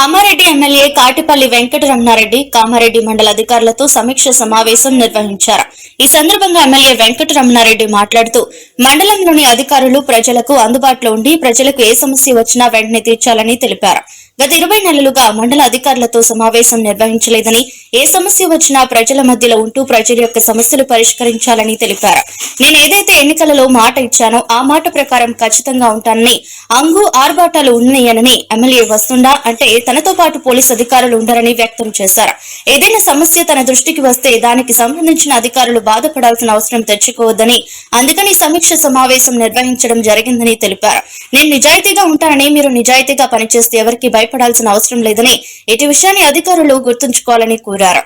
Kamareddy MLA Katipalli Venkataramana Reddy Kamareddy మండల అధికారులతో సమీక్ష సమావేశం నిర్వహించారు. ఈ సందర్భంగా ఎమ్మెల్యే వెంకటరమణారెడ్డి మాట్లాడుతూ మండలంలోని అధికారులు ప్రజలకు అందుబాటులో ఉండి ప్రజలకు ఏ సమస్య వచ్చినా వెంటనే తీర్చాలని తెలిపారు. గత ఇరవై నెలలుగా మండల అధికారులతో సమావేశం నిర్వహించలేదని ఏ సమస్య వచ్చినా ప్రజల మధ్యలో ఉంటూ ప్రజల యొక్క సమస్యలు పరిష్కరించాలని తెలిపారు. నేను ఏదైతే ఎన్నికలలో మాట ఇచ్చానో ఆ మాట ప్రకారం ఖచ్చితంగా ఉంటానని అంగు ఆర్భాటాలు ఉన్నాయనని ఎమ్మెల్యే వస్తుండా అంటే తనతో పాటు పోలీస్ అధికారులు ఉండరని వ్యక్తం చేశారు. ఏదైనా సమస్య తన దృష్టికి వస్తే దానికి సంబంధించిన అధికారులు బాధపడాల్సిన అవసరం తెచ్చుకోవద్దని అందుకని సమీక్ష సమావేశం నిర్వహించడం జరిగిందని తెలిపారు. నేను నిజాయితీగా ఉంటానని మీరు నిజాయితీగా పనిచేస్తే ఎవరికి భయపడాల్సిన అవసరం లేదని ఇటు విషయాన్ని అధికారులు గుర్తుంచుకోవాలని కోరారు.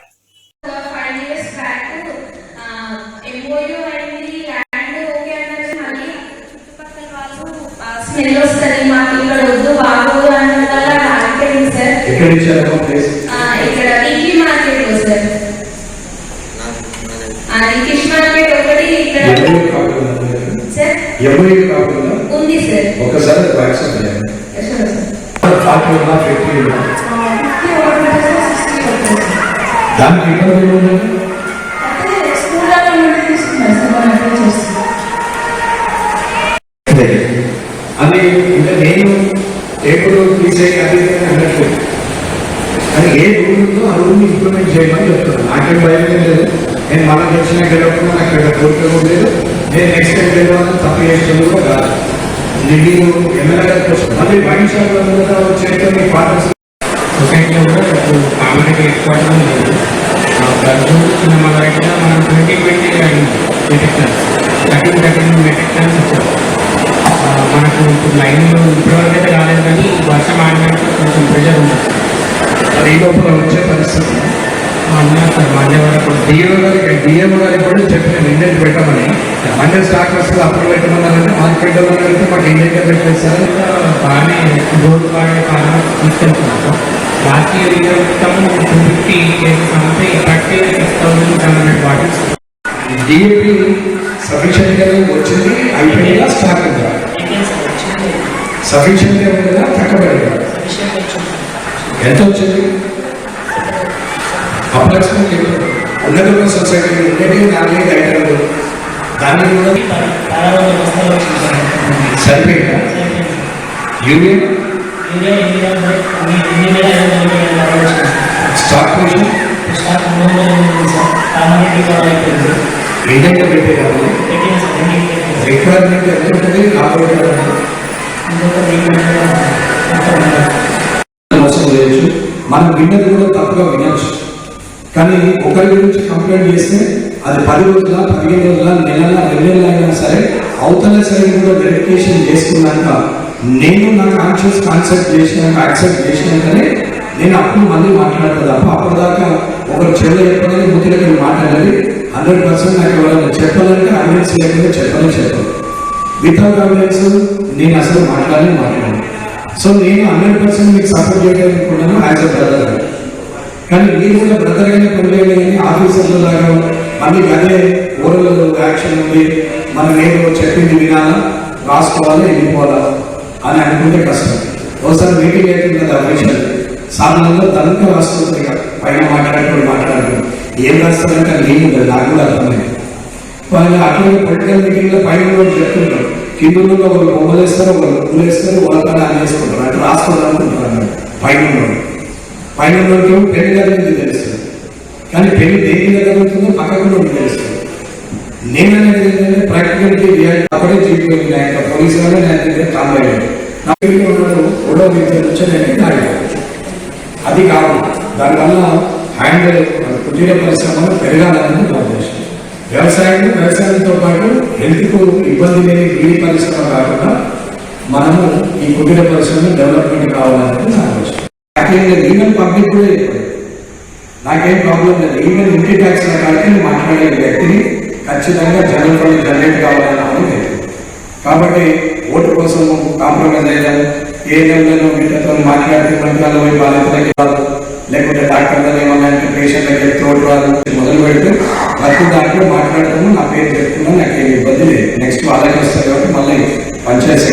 ఉంది? సార్ ఒకసారి అది యాక్సెప్ట్ ఉన్నా ఫిఫ్టీ ఉన్నా ఆ, 50 ఒకటి సార్, 60 ఒకటి సార్. దానికి ఇబ్బంది ఏముంది అంటే స్కూళ్ళలో నుండి తీసుకున్నారు అది అంటే నేను టేబుల్ తీసే అది ఏ రూల్ ఉందో ఆ రూల్ని ఇంప్లిమెంట్ చేయమని చెప్తున్నాను నాకేం భయం లేదు. నేను మనం వచ్చిన గెలవకుండా నాకు ఇక్కడ కోరిక లేదు. నేను నెక్స్ట్ టైం గెలవాలని తప్పు చేసేది కూడా కాదు. నేను ఎమ్మెల్యే మళ్ళీ వైన్ షాప్లో కూడా వచ్చేట మీ పార్టనర్స్ సొసైటీలో కూడా ఇప్పుడు కామన్గా ఎక్కువ లేదు గర్భం మన దగ్గర మనం twenty twenty metric tons thirteen thirteen metric వచ్చాం మనకు ఇప్పుడు లైన్లో ఇప్పటివరకు అయితే రాలేదు కానీ వర్షం ఆడినాక కొంచెం ఉంటుంది అది ఈ లోపల వచ్చే పరిస్థితి. అన్నారు సార్ వరకు గారికి డిఎం గారికి కూడా చెప్పిన ఇండియన్ పెట్టమని మండే స్టాక్ వస్తుంది అప్పుడు పెట్టమన్నారంటే పెట్టమని అడిగితే మాకు ఇండియన్ పెట్టేస్తారు బాగానే రోడ్డు బాగా బాగా తీసుకెళ్తున్నాం సార్ లాస్ట్ ఇయర్ ఇయర్ మొత్తం టూ ఫిఫ్టీ కేసెస్ అంటే thirty six thousand seven hundred bottles DAP సఫిషియెంట్గా వచ్చింది అయిపోయిందా స్టాక్ ఉందా? సఫిషియెంట్గా ఉందా తక్కువైందా? ఎంత వచ్చింది? అప్రాక్సిమేట్లీ ఉన్నత సొసైటీ ఉండేది నాలుగైదు ఐటమ్లు దాన్ని కూడా సరిపోయిందా? స్టాక్ పొజిషన్ ఏదైతే పెట్టేదాన్ని రిక్వైర్మెంట్ ఎంత ఉంటుంది? మోసం చేయొచ్చు. మనం విన్నది కూడా తప్పుగా వినొచ్చు. కానీ ఒకరి గురించి కంప్లైంట్ చేస్తే అది పది రోజుల పదిహేను రోజుల నెలల రెండు అయినా సరే అవతల సైడ్ కూడా వెరిఫికేషన్ చేసుకున్నాక నేను నా కాన్షియస్ కాన్సెప్ట్ చేసినాక యాక్సెప్ట్ చేసినాకనే నేను అప్పుడు మళ్ళీ మాట్లాడతాను తప్ప అప్పటిదాకా ఒకరు చెవులు చెప్పాలని ముద్దులకి మాట్లాడాలి హండ్రెడ్ పర్సెంట్ నాకు ఎవరైనా చెప్పాలంటే అవినెన్స్ లేకుండా చెప్పాలని చెప్పాలి వితౌట్ అవినెన్స్ నేను అసలు మాట్లాడాలి మాట్లాడాను. సో నేను హండ్రెడ్ పర్సెంట్ మీకు సపోర్ట్ చేయడానికి యాజ్ అ బ్రదర్ కానీ మీరు కూడా బ్రదర్ అయినా పనిచేయాలి కానీ లాగా అన్ని అదే ఓరల్ యాక్షన్ ఉంది. మన నేను చెప్పింది వినాలా? రాసుకోవాలా వెళ్ళిపోవాలా? అని అనుకుంటే కష్టం. ఒకసారి మీటింగ్ అవుతుంది అఫీషియల్ సాధారణంగా తనకే రాస్తుంది పైన మాట్లాడుకోవడం మాట్లాడుకోవడం ఏం రాస్తారంటే అది ఏమి నాకు కూడా అర్థమైంది వాళ్ళు అట్లా పొలిటికల్ మీటింగ్లో పైన కూడా చెప్తుంటారు. కింద ఒకరు బొమ్మలు వేస్తారు ఒకరు పూలు వేస్తారు వాళ్ళ అని చేసుకుంటారు అట్లా రాసుకోవాలి పైన పైన పెళ్ళి దగ్గర తెలుస్తుంది కానీ పెళ్ళి దేని దగ్గర జరుగుతుందో పక్కకుండా ఉండేస్తుంది నేననేది నేను ఏంటంటే ప్రాక్టికల్కి అప్పుడే జీవితం ఆయన పోలీసు వాళ్ళు నేను దగ్గర కాంబయ్యాడు నా పెళ్ళి ఉన్నాడు రెండో వ్యక్తి నుంచి నేను నాయకుడు అది కాదు. దానివల్ల హ్యాండిల్ కుటీర పరిశ్రమలు పెరగాలని నా ఉద్దేశం. వ్యవసాయం వ్యవసాయంతో పాటు హెల్త్కు ఇబ్బంది లేని బీడీ పరిశ్రమ కాకుండా మనము ఈ కుటీర పరిశ్రమ డెవలప్మెంట్ కావాలనేది నా ఉద్దేశం. నాకేం లేదు ఈవెన్ పబ్లిక్ కూడా నాకేం ప్రాబ్లం లేదు. ఈవెన్ ఇంటి ట్యాక్స్ కాడికి మాట్లాడే వ్యక్తిని ఖచ్చితంగా జనరల్ ఫండ్ జనరేట్ కావాలని లేదు. కాబట్టి ఓటు కోసం కాంప్రమైజ్ అయ్యాను ఏ నెలలో వీళ్ళతో మాట్లాడితే మంత్రాలు పోయి బాధితులకి రాదు. లేకుంటే డాక్టర్లు ఏమన్నా పేషెంట్లకి తోడు రాదు మొదలు పెడితే ప్రతి దాంట్లో మాట్లాడటము నా పేరు చెప్తున్నాను నాకు ఏమి ఇబ్బంది లేదు. నెక్స్ట్ అలాగే వస్తారు కాబట్టి మళ్ళీ పంచాయతీ